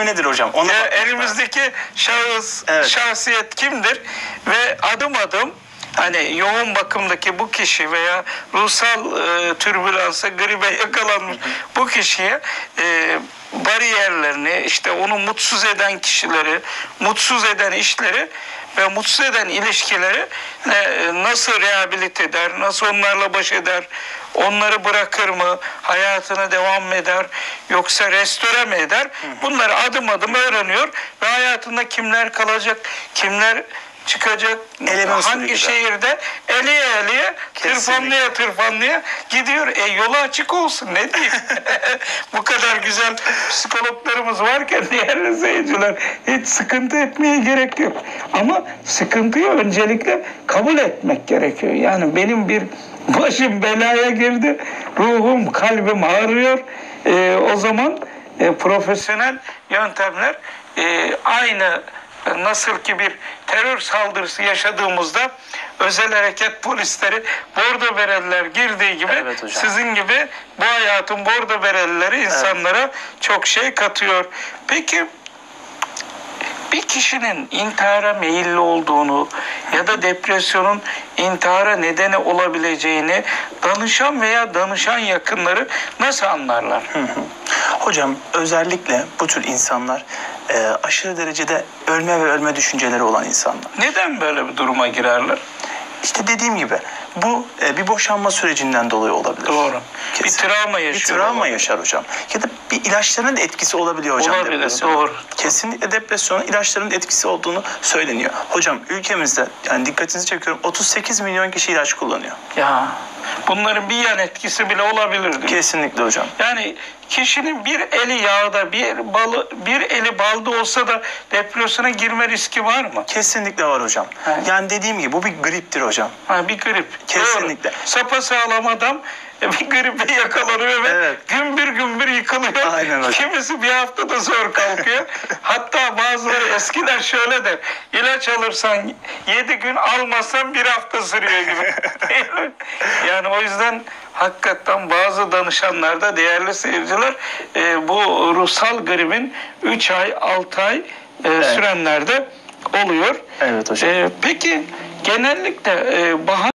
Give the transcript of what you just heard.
önemi nedir hocam? Ona Ya lazım. elimizdeki şahıs, Evet. şahsiyet kimdir ve adım adım hani yoğun bakımdaki bu kişi veya ruhsal e, türbülansa gribe yakalanmış bu kişiye e, bariyerlerini işte onu mutsuz eden kişileri, mutsuz eden işleri ve mutsuz eden ilişkileri e, nasıl rehabilite eder, nasıl onlarla baş eder, onları bırakır mı, hayatına devam eder, yoksa restore mi eder? Bunları adım adım öğreniyor ve hayatında kimler kalacak, kimler çıkacak, Eleme hangi şehirde eliye eliye, Kesinlikle. tırpanlıya tırpanlıya gidiyor. E yolu açık olsun ne diyeyim. Bu kadar güzel psikologlarımız varken değerli seyirciler hiç sıkıntı etmeye gerek yok. Ama sıkıntıyı öncelikle kabul etmek gerekiyor. Yani benim bir başım belaya girdi, ruhum, kalbim ağrıyor. E, o zaman e, profesyonel yöntemler e, aynı nasıl ki bir terör saldırısı yaşadığımızda özel hareket polisleri bordo bereliler girdiği gibi Evet hocam. sizin gibi bu hayatın bordo berelileri insanlara çok şey katıyor. Peki bir kişinin intihara meyilli olduğunu ya da depresyonun intihara nedeni olabileceğini danışan veya danışan yakınları nasıl anlarlar? Hocam özellikle bu tür insanlar e, aşırı derecede ölme ve ölme düşünceleri olan insanlar. Neden böyle bir duruma girerler? İşte dediğim gibi bu e, bir boşanma sürecinden dolayı olabilir. Doğru. Kesin. Bir travma Bir yaşıyor. travma yaşar hocam. Ya da bir ilaçların etkisi olabiliyor hocam. Olabilir, depresyona. doğru. Kesinlikle depresyonun ilaçların etkisi olduğunu söyleniyor. Hocam ülkemizde yani dikkatinizi çekiyorum 38 milyon kişi ilaç kullanıyor. Ya bunların bir yan etkisi bile olabilir. Kesinlikle hocam. Yani kişinin bir eli yağda, bir balı, bir eli balda olsa da depresyona girme riski var mı? Kesinlikle var hocam. Evet. Yani dediğim gibi bu bir griptir hocam. Ha, bir grip. Kesinlikle. Sapa sağlam adam bir gripe yakalanıyor ve Evet. gümbür gümbür yıkılıyor. Aynen hocam. Kimisi bir haftada zor kalkıyor. Hatta bazıları eskiden şöyle der. İlaç alırsan yedi gün almazsan bir hafta sürüyor gibi. yani o yüzden hakikaten bazı danışanlarda değerli seyirciler e, bu ruhsal gripin 3 ay 6 ay e, sürenlerde oluyor. Evet hocam. E, peki genellikle e, bahar